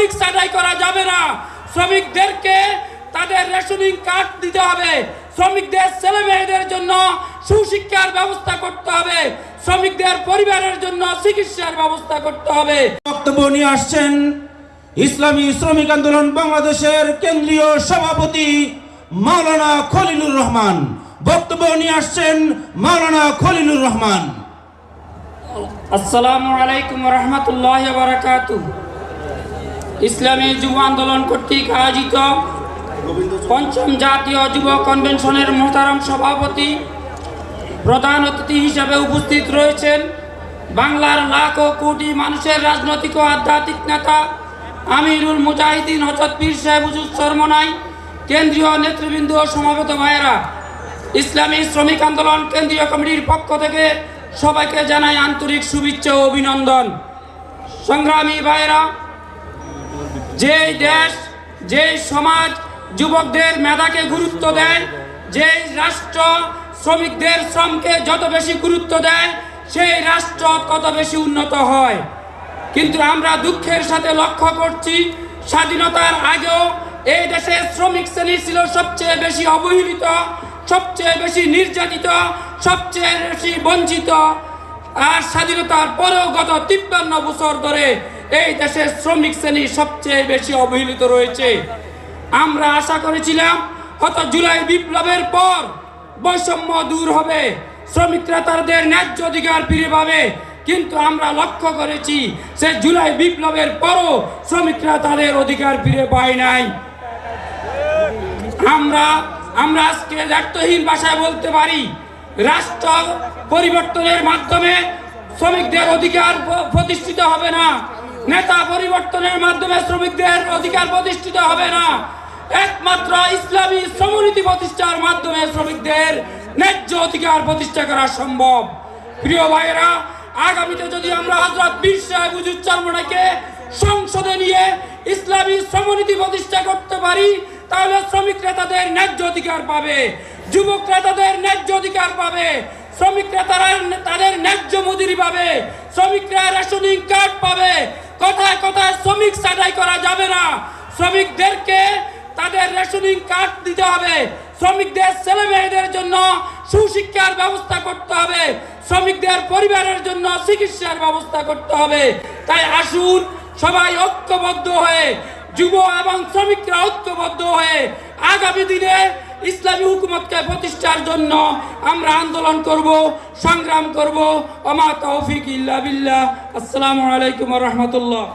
শ্রমিক ছাঁটাই করা যাবে না। শ্রমিকদেরকে তাদের রেশনিং কার্ড দিতে হবে। শ্রমিকদের ছেলে মেয়েদের জন্য সুশিক্ষার ব্যবস্থা করতে হবে। শ্রমিকদের পরিবারের জন্য চিকিৎসার ব্যবস্থা করতে হবে। বক্তব্য নিয়ে আসছেন ইসলামী শ্রমিক আন্দোলন বাংলাদেশের কেন্দ্রীয় সভাপতি মাওলানা খলিলুর রহমান। বক্তব্য নিয়ে আসছেন মাওলানা খলিলুর রহমান। আসসালামু আলাইকুম রহমতুল্লাহ বারাকাতু ইসলামী যুব আন্দোলন কর্তৃক আয়োজিত পঞ্চম জাতীয় যুব কনভেনশনের মোহতারাম সভাপতি প্রধান অতিথি হিসাবে উপস্থিত রয়েছেন বাংলার লাখ কোটি মানুষের রাজনৈতিক ও আধ্যাত্মিক নেতা, আমিরুল মুজাহিদিন, হজরত পীর সাহেব হুজুর চরমনাই কেন্দ্রীয় নেতৃবৃন্দ ও সমাবেত ভাইয়েরা। ইসলামী শ্রমিক আন্দোলন কেন্দ্রীয় কমিটির পক্ষ থেকে সবাইকে জানাই আন্তরিক শুভেচ্ছা ও অভিনন্দন। সংগ্রামী ভাইয়েরা যে দেশ যে সমাজ যুবকদের মেধাকে গুরুত্ব দেয় যে রাষ্ট্র শ্রমিকদের শ্রমকে যত বেশি গুরুত্ব দেয়, সেই রাষ্ট্র তত বেশি উন্নত হয়। কিন্তু আমরা দুঃখের সাথে লক্ষ্য করছি, স্বাধীনতার আগেও এই দেশে শ্রমিক শ্রেণি ছিল সবচেয়ে বেশি অবহেলিত, সবচেয়ে বেশি নির্যাতিত, সবচেয়ে বেশি বঞ্চিত। আর স্বাধীনতার পরেও গত তিপ্পান্ন বছর ধরে এই দেশের শ্রমিক শ্রেণি সবচেয়ে বেশি অবহেলিত রয়েছে। আমরা আশা করেছিলাম হয়তো জুলাই বিপ্লবের পর বৈষম্য দূর হবে, শ্রমিকরা তাদের ন্যায্য অধিকার ফিরে পাবে। কিন্তু আমরা লক্ষ্য করেছি, সে জুলাই বিপ্লবের পরও শ্রমিকরা তাদের অধিকার ফিরে পায় নাই। আমরা আমরা আজকে দায়িত্বহীন ভাষায় বলতে পারি, রাষ্ট্র পরিবর্তনের মাধ্যমে শ্রমিকদের অধিকার প্রতিষ্ঠিত নেতা পরিবর্তনের মাধ্যমে শ্রমিকদের অধিকার প্রতিষ্ঠিত হবে না। একমাত্র ইসলামী শ্রমনীতি প্রতিষ্ঠার মাধ্যমে শ্রমিকদের ন্যায্য অধিকার প্রতিষ্ঠা করা সম্ভব। প্রিয় ভাইয়েরা, আগামীতে যদি আমরা হজরত বীর সাহেব সংসদে নিয়ে ইসলামী শ্রমনীতি প্রতিষ্ঠা করতে পারি, তাহলে শ্রমিকরা তাদের ন্যায্য অধিকার পাবে যুবকরা তাদের ন্যায্য অধিকার পাবে শ্রমিকরা তারা তাদের ন্যায্য মজুরি পাবে, শ্রমিকরা রেশনিং কার্ড পাবে কথায় কোথায় শ্রমিক ছাঁটাই করা যাবে না। শ্রমিকদেরকে তাদের রেশনিং কার্ড দিতে হবে। শ্রমিকদের ছেলে মেয়েদের জন্য সুশিক্ষার ব্যবস্থা করতে হবে। শ্রমিকদের পরিবারের জন্য চিকিৎসার ব্যবস্থা করতে হবে। তাই আসুন, সবাই ঐক্যবদ্ধ হয়ে যুব এবং শ্রমিকরা ঐক্যবদ্ধ হয়ে আগামী দিনে ইসলামী হুকুমতকে প্রতিষ্ঠার জন্য আমরা আন্দোলন করব, সংগ্রাম করব। অমা তৌফিক ইল্লা বিল্লাহ। আসসালামু আলাইকুম রহমতুল্লাহ।